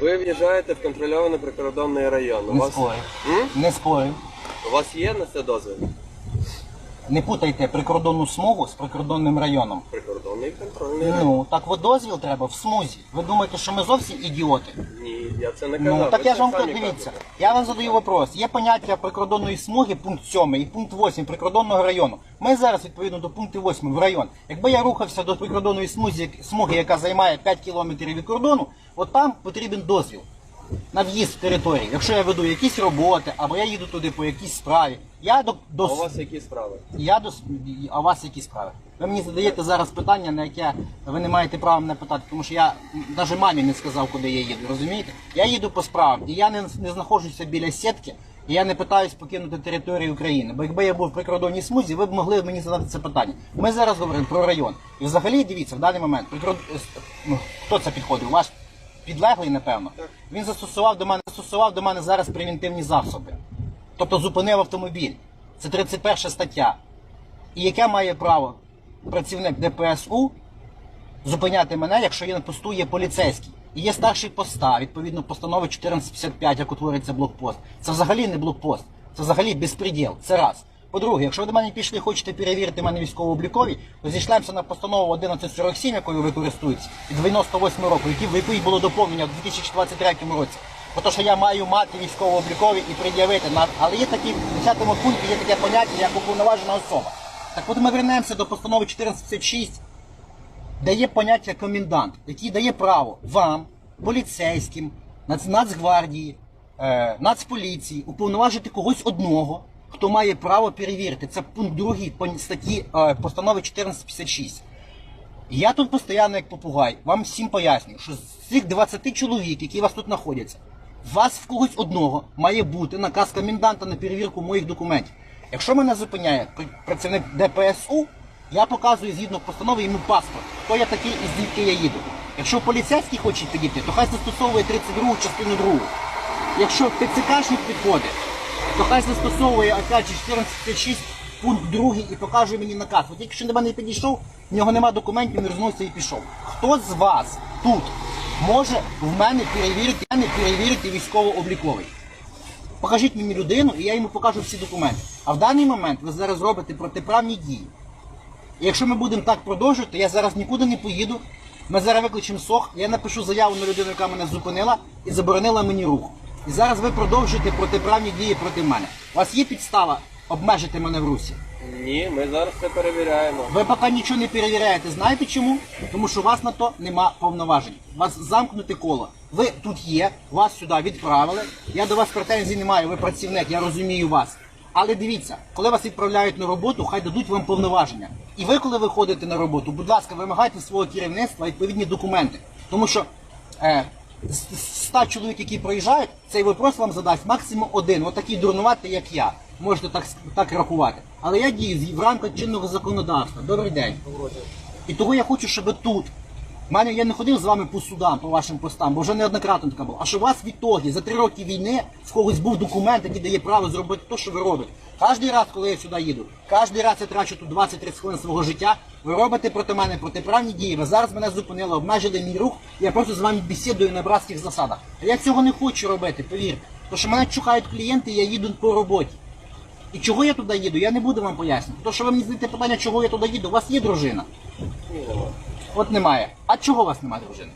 Ви в'їжджаєте в контрольований прикордонний район. У Не вас. М? Не спорю. у вас є на це дозвіл? Не путайте прикордонну смугу з прикордонним районом. Прикордонний контрольний район. Ну, так от дозвіл треба в смузі. Ви думаєте, що ми зовсім ідіоти? Ні, я це не казав. Ну, так ви я це ж вам самі кажу, дивіться. кажете. Я вам задаю вопрос. Є поняття прикордонної смуги, пункт 7 і пункт 8 прикордонного району. Ми зараз, відповідно до пункту 8 в район. Якби я рухався до прикордонної смузі, смуги, яка займає 5 кілометрів від кордону, от там потрібен дозвіл на в'їзд в територію. Якщо я веду якісь роботи, або я їду туди по якійсь справі. Я до, до А у вас які справи? я до а у вас які справи? Ви мені задаєте зараз питання, на яке ви не маєте права мене питати, тому що я навіть мамі не сказав, куди я їду. Розумієте? Я їду по справам, і я не, не знаходжуся біля сітки, і я не питаюсь покинути територію України. Бо якби я був в прикордонній смузі, ви б могли мені задати це питання. Ми зараз говоримо про район. І взагалі дивіться, в даний момент прикорд... ну, хто це підходив? Ваш підлеглий, напевно. Він застосував до мене застосував до мене зараз превентивні засоби. Тобто зупинив автомобіль. Це 31 стаття. І яке має право працівник ДПСУ зупиняти мене, якщо є на посту є поліцейський. І є старший поста, відповідно постанови 1455, як утворюється блокпост. Це взагалі не блокпост, це взагалі безпреділ. Це раз. По-друге, якщо ви до мене пішли і хочете перевірити мене військово-облікові, то зійшлемося на постанову 1147, якою ви користуєтесь, від 98 року, які, в якій було доповнення в 2023 році. Бо то, що я маю мати військово-облікові і пред'явити але є такі в 10 пункті є таке поняття, як уповноважена особа. Так от ми вернемося до постанови 1456, де є поняття комендант, який дає право вам, поліцейським, Нацгвардії, е, Нацполіції уповноважити когось одного, хто має право перевірити. Це пункт 2 статті е, постанови 1456. Я тут постійно як попугай, вам всім пояснюю, що з цих 20 чоловік, які у вас тут знаходяться, у вас в когось одного має бути наказ коменданта на перевірку моїх документів. Якщо мене зупиняє працівник ДПСУ, я показую згідно постанови йому паспорт, хто я такий і звідки я їду. Якщо поліцейський хоче підійти, то хай застосовує 32 частину 2. Якщо ТЦКшник підходить, то хай застосовує же 1456 пункт 2 і покаже мені наказ. От якщо до мене підійшов, в нього нема документів, він розновився і пішов. Хто з вас тут може в мене перевірити, мене перевірити військово-обліковий? Покажіть мені людину, і я йому покажу всі документи. А в даний момент ви зараз робите протиправні дії. І якщо ми будемо так продовжувати, я зараз нікуди не поїду. Ми зараз викличемо СОХ, я напишу заяву на людину, яка мене зупинила і заборонила мені рух. І зараз ви продовжуєте протиправні дії проти мене. У вас є підстава обмежити мене в русі? Ні, ми зараз це перевіряємо. Ви поки нічого не перевіряєте. Знаєте чому? Тому що у вас на то нема повноважень. У вас замкнуте коло. Ви тут є, вас сюди відправили. Я до вас претензій не маю, ви працівник, я розумію вас. Але дивіться, коли вас відправляють на роботу, хай дадуть вам повноваження. І ви, коли виходите на роботу, будь ласка, вимагайте свого керівництва відповідні документи. Тому що е, 100 чоловік, які проїжджають, цей вопрос вам задасть максимум один. Отакий дурнуватий, як я. Можете так, так рахувати. Але я дію в рамках чинного законодавства. Добрий день. І того я хочу, щоб тут. В мене я не ходив з вами по судам, по вашим постам, бо вже неоднократно така була. А що у вас в ітогі за три роки війни в когось був документ, який дає право зробити те, що ви робите. Кожний раз, коли я сюди їду, кожен раз я трачу тут 20-30 хвилин свого життя, ви робите проти мене протиправні дії. Ви зараз мене зупинили, обмежили мій рух, я просто з вами бесідую на братських засадах. А я цього не хочу робити, повірте. Тому що мене чухають клієнти, я їду по роботі. І чого я туди їду, я не буду вам пояснювати. То, що ви мені задаєте питання, чого я туди їду, у вас є дружина. От немає. А чого вас немає дружини?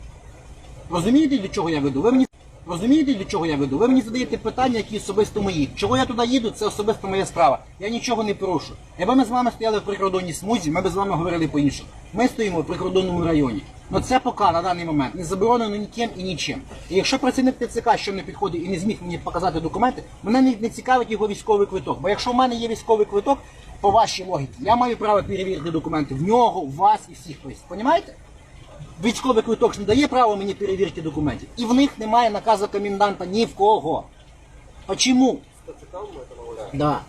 Розумієте, до чого я веду? Ви мені розумієте, до чого я веду? Ви мені задаєте питання, які особисто мої. Чого я туди їду, це особисто моя справа. Я нічого не порушу. Якби ми з вами стояли в прикордонній смузі, ми б з вами говорили по-іншому. Ми стоїмо в прикордонному районі. Ну це поки на даний момент не заборонено ніким і нічим. І якщо працівник ТЦК що не підходить і не зміг мені показати документи, мене не, не цікавить його військовий квиток. Бо якщо в мене є військовий квиток, по вашій логіці, я маю право перевірити документи в нього, в вас і всіх. хтось. Понімаєте? Військовий квиток ж не дає права мені перевірити документів. І в них немає наказу коменданта ні в кого. А чому? Да.